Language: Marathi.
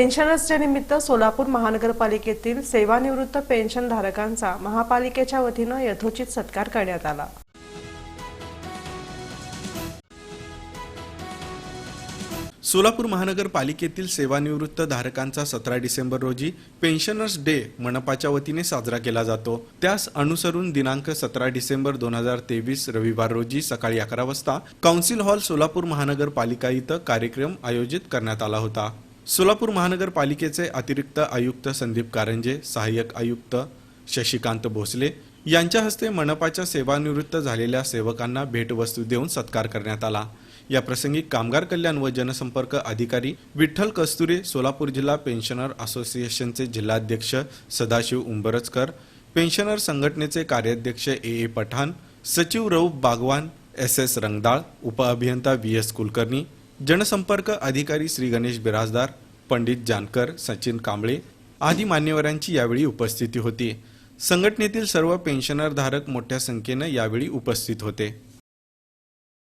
पेन्शनर्स डे निमित्त सोलापूर महानगरपालिकेतील सेवानिवृत्त पेन्शनधारकांचा महापालिकेच्या वतीनं यथोचित सत्कार करण्यात आला. सोलापूर महानगरपालिकेतील सेवानिवृत्त धारकांचा सतरा डिसेंबर रोजी पेन्शनर्स डे मनपाच्या वतीने साजरा केला जातो. त्यास अनुसरून दिनांक सतरा डिसेंबर दोन हजार तेवीस रविवार रोजी सकाळी अकरा वाजता काउन्सिल हॉल सोलापूर महानगरपालिका इथं कार्यक्रम आयोजित करण्यात आला होता. सोलापूर महानगरपालिकेचे अतिरिक्त आयुक्त संदीप कारंजे सहाय्यक आयुक्त शशिकांत भोसले यांच्या हस्ते मनपाच्या सेवानिवृत्त झालेल्या सेवकांना भेटवस्तू देऊन सत्कार करण्यात आला. या प्रसंगी कामगार कल्याण व जनसंपर्क अधिकारी विठ्ठल कस्तुरे सोलापूर जिल्हा पेन्शनर असोसिएशनचे जिल्हाध्यक्ष सदाशिव उंबरजकर पेन्शनर संघटनेचे कार्याध्यक्ष ए. ए. पठाण सचिव रऊफ बागवान एस. एस. रंगदाळ उपअभियंता व्ही. एस. कुलकर्णी जनसंपर्क अधिकारी श्री गणेश बिराजदार पंडित जानकर सचिन कांबळे आदी मान्यवरांची यावेळी उपस्थिती होती. संघटनेतील सर्व पेन्शनर धारक मोठ्या संख्येनं यावेळी उपस्थित होते.